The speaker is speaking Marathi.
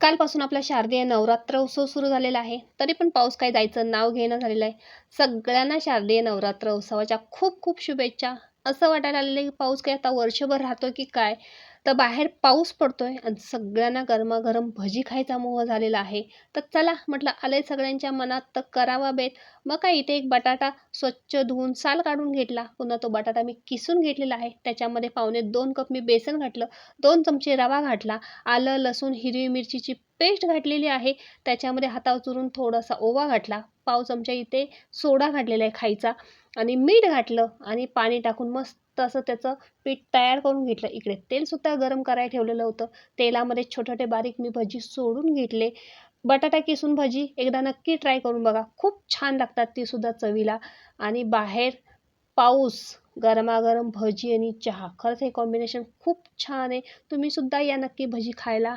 कालपासून आपला शारदीय नवरात्र उत्सव सुरू झालेला आहे. तरी पण पाऊस काय जायचं नाव घेणं झालेलं आहे. सगळ्यांना शारदीय नवरात्र उत्सवाच्या खूप खूप शुभेच्छा. असं वाटायला आलेलं आहे की पाऊस काय आता वर्षभर राहतो की काय? तर बाहेर पाऊस पडतो आहे आणि सगळ्यांना गरमागरम भजी खायचा मोह झालेला आहे. तर चला म्हटलं आलंय सगळ्यांच्या मनात तर करावा बेत. मग काय इथे एक बटाटा स्वच्छ धुवून साल काढून घेतला. पुन्हा तो बटाटा मी किसून घेतलेला आहे. त्याच्यामध्ये पावणे दोन कप मी बेसन घातलं. दोन चमचे रवा घातला. आलं लसूण हिरवी मिरचीची पेस्ट घातलेली आहे. त्याच्यामध्ये हातावर चुरून थोडासा ओवा घातला. पाव चमचा इथे सोडा घातलेला आहे खायचा. आणि मीठ घातलं आणि पाणी टाकून मस्त तसं त्याचं पीठ तयार करून घेतलं. इकडे तेलसुद्धा गरम करायला ठेवलेलं होतं. तेलामध्ये छोटे छोटे बारीक मी भजी सोडून घेतले. बटाटा किसून भजी एकदा नक्की ट्राय करून बघा. खूप छान लागतात तीसुद्धा चवीला. आणि बाहेर पाऊस गरमागरम भजी आणि चहा. खरंच हे कॉम्बिनेशन खूप छान आहे. तुम्ही सुद्धा या नक्की भजी खायला